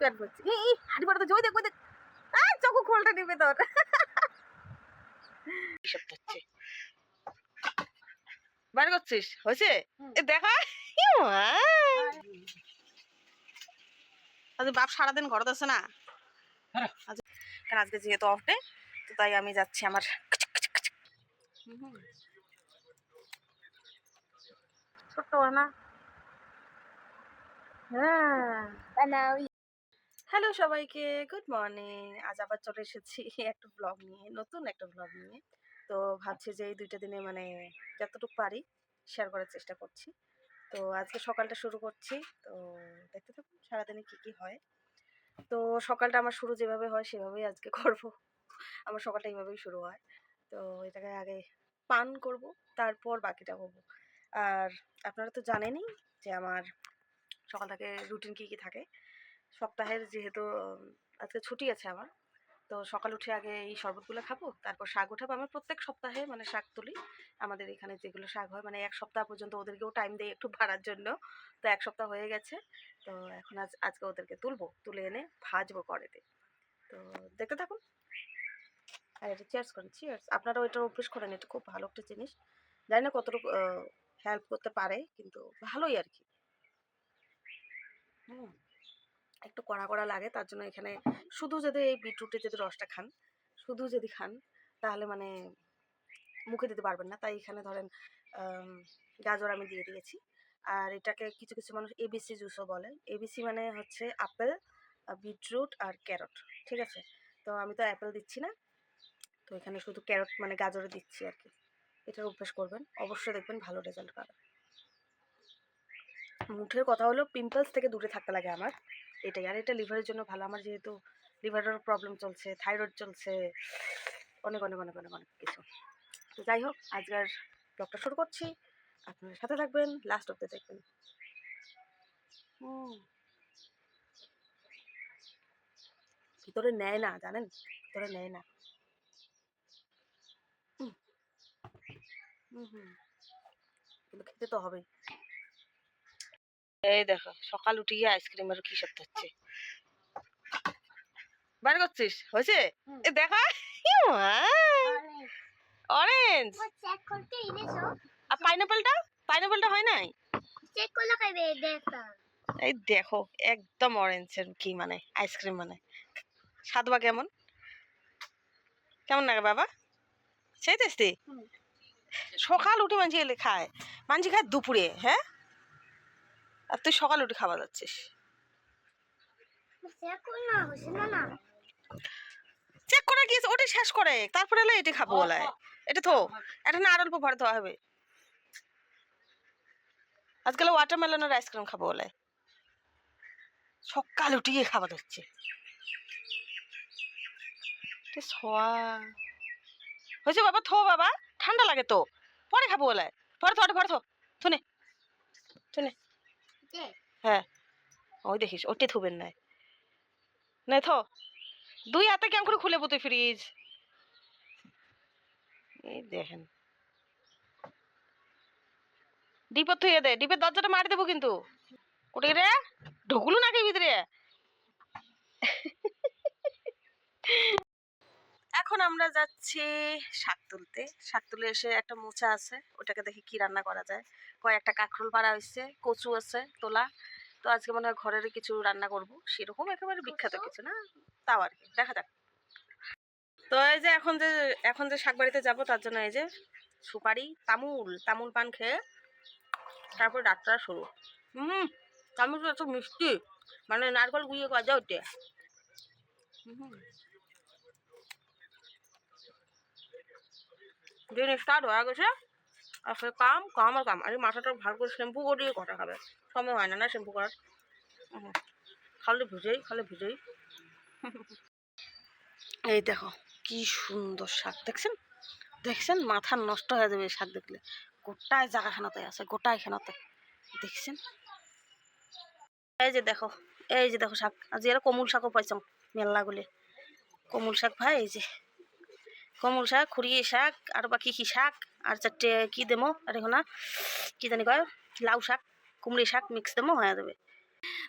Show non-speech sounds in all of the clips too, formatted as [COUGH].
প্যাট করছি। এই এই হাঁটি পাড়া তো জমি দেখ দেখ আহ, চকু খোলটা নিবে তোর। হচ্ছে বার করছিস? হয়েছে? এ দেখা আজ বাপ সারাদিন ঘরে আছে না। আজকে যেহেতু অফ ডে তো তাই আমি যাচ্ছি আমার ছোট্ট না? হ্যাঁ। হ্যালো সবাইকে, গুড মর্নিং। আজ আবার চলে এসেছি [LAUGHS] একটা ব্লগ নিয়ে, নতুন একটা ব্লগ নিয়ে। তো ভাবছি যে এই দুইটা দিনে মানে যতটুকু পারি শেয়ার করার চেষ্টা করছি। তো আজকে সকালটা শুরু করছি। তো দেখতে থাকুন সারাদিনে কী কী হয়। তো সকালটা আমার শুরু যেভাবে হয় সেভাবেই আজকে [LAUGHS] করব। আমার সকালটা এইভাবেই শুরু হয়। তো এটাকে আগে পান করব, তারপর বাকিটা করব। আর আপনারা তো জানেনই যে আমার সকাল সকালটাকে রুটিন কী কী থাকে। সপ্তাহের যেহেতু আজকে ছুটি আছে আমার, তো সকাল উঠে আগে এই শরবতগুলো খাব, তারপর শাক উঠাবো। আমার প্রত্যেক সপ্তাহে মানে শাক তুলি, আমাদের এখানে যেগুলো শাক হয় মানে এক সপ্তাহ পর্যন্ত ওদেরকেও টাইম দেয় একটু ভাড়ার জন্য, তো এক সপ্তাহ হয়ে গেছে, তো এখন আজ, আজকে ওদেরকে তুলবো, তুলে এনে ভাজবো কড়াইতে। তো দেখতে থাকুন। আর এটা চেয়ার্স করেন চেয়ার্স আপনারা ওইটা অভ্যেস করেন, এটা খুব ভালো একটা জিনিস। জানি না কতটুকু হেল্প করতে পারে, কিন্তু ভালোই আর কি। হুম। একটু কড়া কড়া লাগে, তার জন্য এখানে শুধু যদি এই বিটরুটের যদি রসটা খান, শুধু যদি খান, তাহলে মানে মুখে দিতে পারবেন না। তাই এখানে ধরেন গাজর আমি দিয়ে দিয়েছি। আর এটাকে কিছু কিছু মানুষ এবিসি জুসও বলে এবিসি মানে হচ্ছে আপেল, বিটরুট আর ক্যারট, ঠিক আছে? তো আমি তো অ্যাপেল দিচ্ছি না। তো এখানে শুধু ক্যারট মানে গাজরে দিচ্ছি আর কি। এটার অভ্যাস করবেন। অবশ্যই দেখবেন ভালো রেজাল্ট পাবেন। মুঠের কথা হলো পিম্পলস থেকে দূরে থাকতে লাগে আমার। এটাই। আর এটা লিভারের জন্য ভালো। আমার যেহেতু লিভারের প্রবলেম চলছে থাইরয়েড চলছে, অনেক অনেক অনেক অনেক অনেক কিছু। যাই হোক, আজকের ব্লগটা শুরু করছি। আপনার সাথে থাকবেন লাস্ট অব্দি দেখবেন। ভিতরে নেয় না, জানেন? ভিতরে নেয় না। হুম। হুম খেতে তো হবেই। এই দেখো সকাল উঠিয়ে আইসক্রিমের কি সব হচ্ছে বার করছিস? হয়েছে? দেখা অরেঞ্জ চেক করতে এনেছো? আর পাইনাপেলটা পাইনাপেলটা হয় নাই? চেক করলে কইবে দেখা। এই দেখো একদম অরেঞ্জের কি মানে আইসক্রিম মানে। স্বাদ বা কেমন? কেমন লাগে বাবা? সেই হুম। সকাল উঠে মানছি এলে খায়। মানছি খায় দুপুরে হ্যাঁ? আর তুই সকাল উঠে খাওয়া যাচ্ছিস চেক করে গিয়েছে ওটা শেষ করে। তারপরে এলে এটা খাব বলায় এটা থো এটা না আর অল্প ভরে দেওয়া হবে। আজকাল ওয়াটারমেলনের আইসক্রিম খাব বলে। সকাল উঠিয়ে খাবার হচ্ছে সোয়া। হয়েছে বাবা থো বাবা ঠান্ডা লাগে তো। পরে খাব বলে। পরে থো পরে থো। থুনে। থুনে। হ্যাঁ। ওই দেখিস ওটে থুবেন নাই। না থো। দুই হাতে কেমন করে খুলে পুতে ফ্রিজ? এই দেখেন। ডিপের থুয়ে দে, ডিপের দরজাটা মারি দেবো কিন্তু। কোটে রে, ঢুকলু নাকি ভিতরে। এখন আমরা যাচ্ছি শাক তুলতে। শাক তুলে এসে একটা মোচা আছে ওটাকে দেখি কি রান্না করা যায়। কয়েকটা কাঁকরোল পাড়া হয়েছে কচু আছে তোলা। তো আজকে মনে হয় ঘরের কিছু রান্না করব। সেরকম একেবারে বিখ্যাত কিছু না তাও আর কি। দেখা যাক। তো এই যে এখন যে এখন যে শাক বাড়িতে যাব তার জন্য এই যে সুপারি তামুল তামুল পান খেয়ে তারপর ডাক্তার শুরু হুম তামুল এত মিষ্টি। মানে নারকল গুঁড়িয়ে গজা ওঠে হুম দিন স্টার্ট হয়ে গেছে। আসলে কাম কাম আর কাম। আর মাথাটা ভালো করে শ্যাম্পু করিয়ে কটা খাবে? সময় হয় না না শ্যাম্পু করার। খালি ভিজেই খালি ভিজেই। এই দেখো, কি সুন্দর শাক। দেখছেন? দেখছেন? মাথা নষ্ট হয়ে যাবে শাক দেখলে। গোটায় জায়গাখানাতে আছে, গোটায় খানাতে। দেখছেন? এই যে দেখো, এই যে দেখো শাক। আজ এরা কমল শাকও পাইছ মেলা গুলি কমল শাক ভাই, এই যে। কমল শাক খুরিয়ে শাক, আর বাকি কি শাক? আর চারটে কি দেবো? আর এখন কি জানি কয়? লাউ শাক, কুমড়ি শাক মিক্স দেবো, হয়ে যাবে।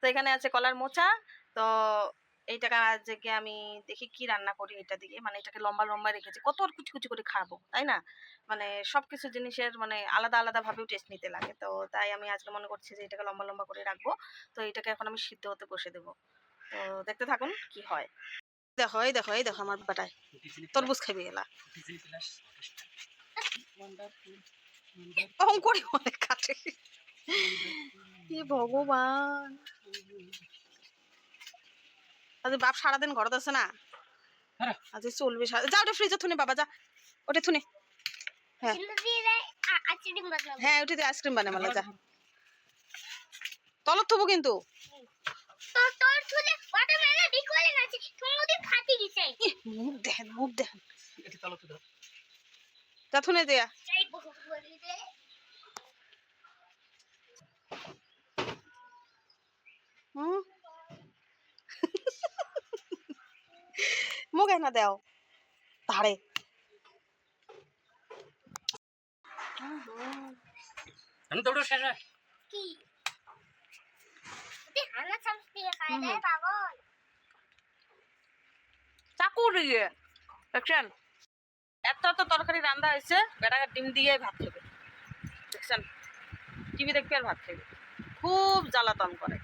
তো এখানে আছে কলার মোচা। তো এইটাকে আজকে আমি দেখি কি রান্না করি এটা দিয়ে মানে এটাকে লম্বা লম্বা রেখেছি। কত আর কুচি কুচি করে খাব, তাই না? মানে সব কিছু জিনিসের মানে আলাদা আলাদা ভাবেও টেস্ট নিতে লাগে। তো তাই আমি আজকে মনে করছি যে এটাকে লম্বা লম্বা করে রাখব। তো এটাকে এখন আমি সিদ্ধ হতে বসে দেবো। তো দেখতে থাকুন কি হয়। দেখো এই দেখো এই দেখো আমার বাটায়। তরমুজ অনেক কাটে। এ ভগবান। আজ বাপ সারাদিন ঘরত আছে না। আজ চলবে যা ওটা ফ্রিজে থুনে বাবা যা। ওটা থুনে। হ্যাঁ। আইসক্রিম বানাবো হ্যাঁ ওটা দিয়ে আইসক্রিম বানাই মালা যা। তলত থবো কিন্তু। তোর তোর ওয়াটারমেলন বিকলে নাচি তুমি ওদের খাতি ইহ, মুখ দেখেন মুখ দেখেন এটি তলো তো দেয়া হুম? মুখ না দেও। ধারে আমি দৌড়ো শেষ হয়। কি? হানা চামচ দিয়ে খাই দেয় চাকু দেখছেন? এত এত তরকারি রান্না হয়েছে বেটাকে ডিম দিয়ে ভাত খাবে। দেখছেন? টিভি দেখবে আর ভাত খাবে খুব জ্বালাতন করে।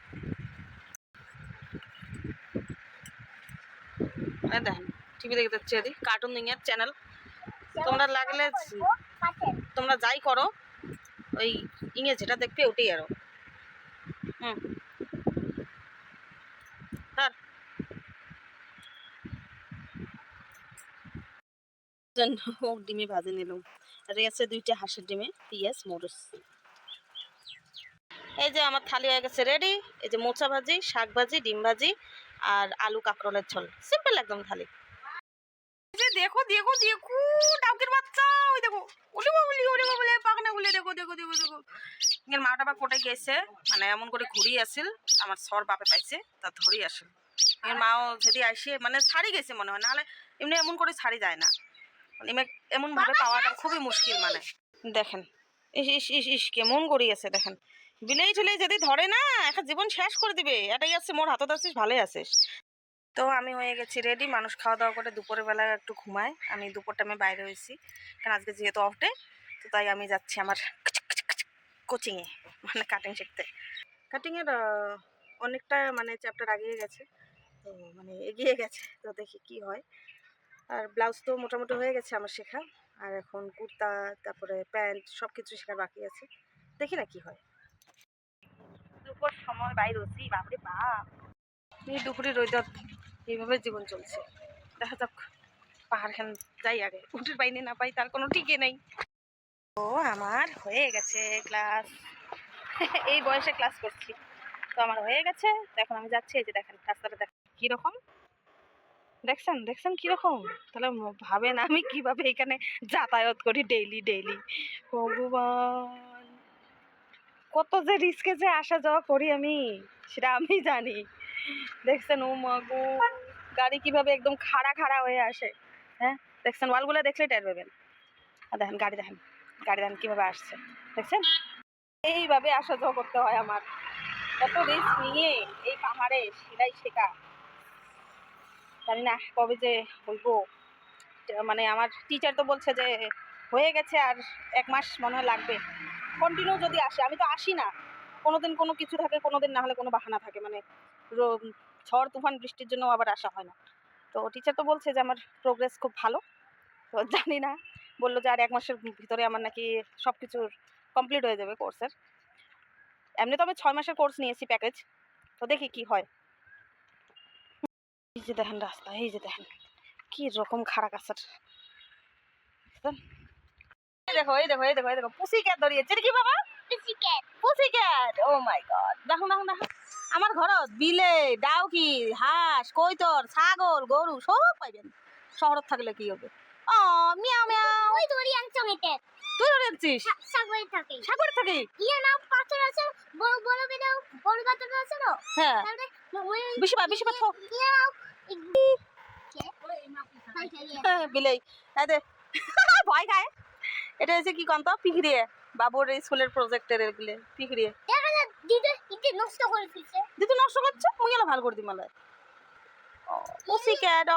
দেখেন টিভি হচ্ছে এদি কার্টুন চ্যানেল তোমরা লাগলে তোমরা যাই করো, ওই ইংরেজ যেটা দেখবে ওটাই আরও। হুম। ডিমে ভাজে নিলাম। আর দুইটা হাঁসের ডিমে এই যে আমার থালি হয়ে গেছে রেডি এই যে মোচা ভাজি, শাক ভাজি, ডিম ভাজি আর আলু ঝোল। সিম্পল একদম থালি। দেখো দেখো দেখো, ডাউকের বাচ্চা, ওই দেখো। পাখনা গুলি দেখো দেখো দেখো দেখো। এর মাটা বা কোটে গেছে? মানে এমন করে ঘুরিয়ে আসিল, আমার সর বাপে পাইছে, তা ধরেই আসিল। এর মাও যদি আসে মানে ছাড়ি গেছে মনে হয়, নাহলে এমনি এমন করে ছাড়ি যায় না। মানে এমে- এমন ভাবে পাওয়াটা খুবই মুশকিল মানে। দেখেন ইস ইস ইস ইস কেমন গড়িয়েছে দেখেন। বিলেই ঠেলেই যদি ধরে না একটা জীবন শেষ করে দিবে। এটাই আছে মোর হাতত আছিস ভালোই আছিস। তো আমি হয়ে গেছি রেডি মানুষ খাওয়া দাওয়া করে দুপুরের বেলা একটু ঘুমায় আমি দুপুর টাইমে বাইরে হয়েছি। কারণ আজকে যেহেতু অফ ডে তো তাই আমি যাচ্ছি আমার কোচিংয়ে মানে কাটিং শিখতে। কাটিংয়ের অনেকটা মানে চ্যাপ্টার আগিয়ে গেছে। তো মানে এগিয়ে গেছে। তো দেখি কি হয়। আর ব্লাউজ তো মোটামুটি হয়ে গেছে আমার শেখা। আর এখন কুর্তা, তারপরে প্যান্ট সব কিছু শেখার বাকি আছে। দেখি না কি হয়। দুপুর সময় বাইরে হচ্ছি বাপরে বাপ। এই দুপুরে রোদ এইভাবে জীবন চলছে। দেখা যাক, পাহাড় খান যাই আগে। উঠে পাইনি না পাই, তার কোনো ঠিকই নেই। ও আমার হয়ে গেছে ক্লাস। [LAUGHS] এই বয়সে ক্লাস করছি। তো আমার হয়ে গেছে, তো এখন আমি যাচ্ছি, এই যে দেখেন, রাস্তাটা দেখেন। কীরকম? দেখছেন দেখছেন কীরকম তাহলে ভাবেন আমি কীভাবে এখানে যাতায়াত করি ডেইলি ডেইলি ভগবান, কত যে রিস্কে যে আসা যাওয়া করি আমি, সেটা আমি জানি। দেখছেন, ও মাগো গাড়ি কীভাবে একদম খাড়া খাড়া হয়ে আসে হ্যাঁ? দেখছেন, ওয়ালগুলো দেখলে টের পাবেন। আর দেখেন, গাড়ি দেখেন গাড়ি দেখেন কীভাবে আসছে। দেখছেন? এইভাবে আসা যাওয়া করতে হয় আমার। কত রিস্ক নিয়ে এই পাহাড়ে সেটাই শেখা। জানি না কবে যে বলব। মানে আমার টিচার তো বলছে যে হয়ে গেছে আর এক মাস মনে হয় লাগবে। কন্টিনিউ যদি আসে, আমি তো আসি না। কোনোদিন কোনো কিছু থাকে, কোনোদিন না হলে কোনো বাহানা থাকে। মানে ঝড়, তুফান, বৃষ্টির জন্য আবার আসা হয় না। তো টিচার তো বলছে যে আমার প্রোগ্রেস খুব ভালো। তো জানি না, বলল যে আর এক মাসের ভিতরে আমার নাকি সব কিছুর কমপ্লিট হয়ে যাবে কোর্সের এমনি তো আমি ছয় মাসের কোর্স নিয়েছি প্যাকেজ তো দেখি কি হয়। এই যে দেখেন রাস্তা এই যে দেখেন কি রকম খাড়া কাছার দেখো এই দেখো এই দেখো এই দেখো পুসি ক্যাট ধরিয়েছে কি বাবা? Biscuit pussy cat oh my god দেখো দেখো দেখো। আমার ঘরত বিলে ডাউকি হাঁস কৈতর ছাগল গরু সব পাইবেন। শহরত থাকলে কি হবে? ও মিয়াও মিয়াও। ওই দড়ি আনছং এতে। তুই ধরে আনছিস সাগরে থাকে। সাগরে থাকি? ইয়া না পাথর আছে বড় বড় বেদা বড় পাথর আছে না হ্যাঁ। তাহলে ওই বেশি পা বেশি পা থো ইয়া কে হাই খেলিয়ে হ্যাঁ, বিলেই। দে [LAUGHS] ভয় খায়। এটা হচ্ছে কি কন্ত? পিকড়িয়ে। বাবুর স্কুলের প্রজেক্টের এগুলো পিকড়িয়ে। দেখা দিদি নষ্ট করে ফেলছে। দিদি নষ্ট করছে? মুই ভালো করে দিই মালায় pussy cat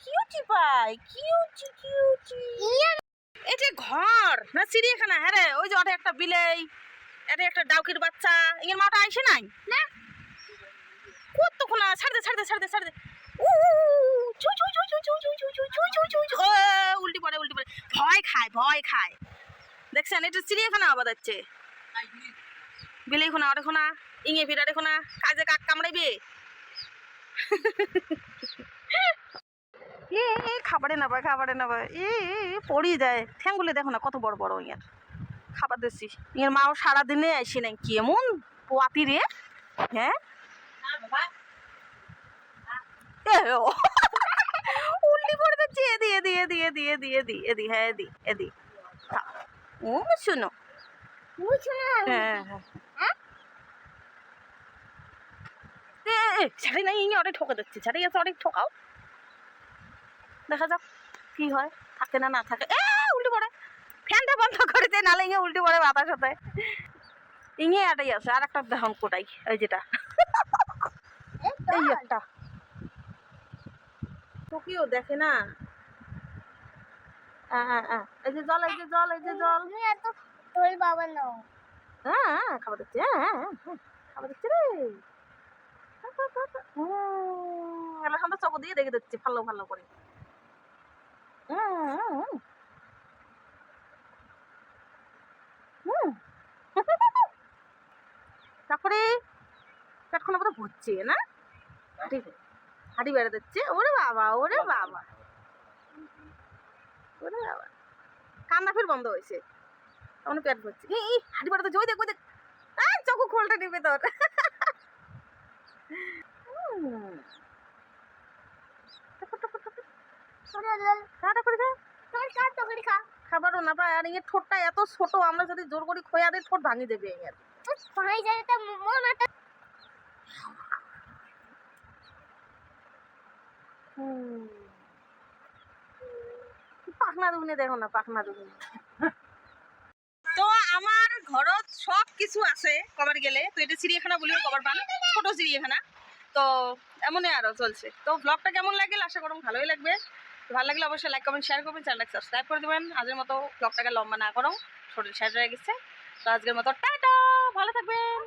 cutie pie cutie cutie এটা ঘর না চিড়িয়াখানা হ্যাঁ রে ওই যে ওটা একটা বিলেই এটা একটা ডাউকির বাচ্চা এর মাটা আইসে নাই না কতক্ষণ ছাড় দে ছাড় দে ছাড় দে ছাড় দে উল্টি পড়ে উল্টি পড়ে ভয় খায় ভয় খায় দেখছেন এটা চিড়িয়াখানা আবার যাচ্ছে বিলে খোনা ওটা খোনা ইঙে ভিড়াটে খোনা কাজে কাক কামড়াইবে এ খাবারে না পায় খাবারে না পায় এ এ, এ, পড়ি যায় ঠ্যাঙ্গুলি দেখো না কত বড় বড় ইয়ার। খাবার দিচ্ছি। ইয়ের মাও সারাদিনে আসি নাই কেমন পোয়াতি রে। হ্যাঁ। উল্টি পড়ে যাচ্ছে এদি এদি এদি এদি এদি এদি এদি হ্যাঁ এদি এদি। ও শুনো। হ্যাঁ হ্যাঁ এ, ছাড়ি নাই অনেক ঠকে দিচ্ছে। ছাড়ি আছে অনেক ঠকাও। দেখা যাক কি হয়। থাকে না না থাকে। এ উল্টি পড়ে। ফ্যানটা বন্ধ করে দে নালে ইঙে উল্টি পড়ে বাতাস হতে। ইঙে এটাই আছে আর একটা দেখুন কোটাই এই যেটা। এই একটা। তোকেও দেখে না। এই যে জল এই যে জল এই যে জল। তোর বাবা হ্যাঁ হ্যাঁ খাবার দিচ্ছে। হ্যাঁ খাবার দিচ্ছে রে। এলা সন্ধ্যা দিয়ে দেখে দিচ্ছি ভালো ভালো করে। তারপরে পেটখানা বোধ ভরছে না? হাঁটি হাঁটি বেড়ে দিচ্ছে ওরে বাবা ওরে বাবা। ওরে বাবা। কান্না ফের বন্ধ হয়েছে। তখন পেট ভরছে। এই হাঁটি বেড়াতে জয় দেখ দেখ। চকু খোলটা নেবে তোর হুম। টাটা করে খা। তোর কার তো করে খা খাবারও আর ইয়ে ঠোঁটটা এত ছোট আমরা যদি জোর করে খোয়া দিই ঠোঁট ভাঙি দেবে এর ভাই যায় তো মোর পাখনা দুগুনে দেখো না পাখনা দুগুনে তো আমার ঘরত সব কিছু আছে কবার গেলে। তো এটা চিড়িয়াখানা বলিও কবার পান ছোট চিড়িয়াখানা। তো এমনই আরও চলছে। তো ব্লগটা কেমন লাগলে? আশা করুন ভালোই লাগবে। ভালো লাগলে অবশ্যই লাইক কমেন্ট শেয়ার করবেন চ্যানেলটাকে সাবস্ক্রাইব করে দেবেন। আজকের মতো ব্লগটাকে লম্বা না করো, শরীর সাইড হয়ে গেছে। তো আজকের মতো টাটা! ভালো থাকবেন!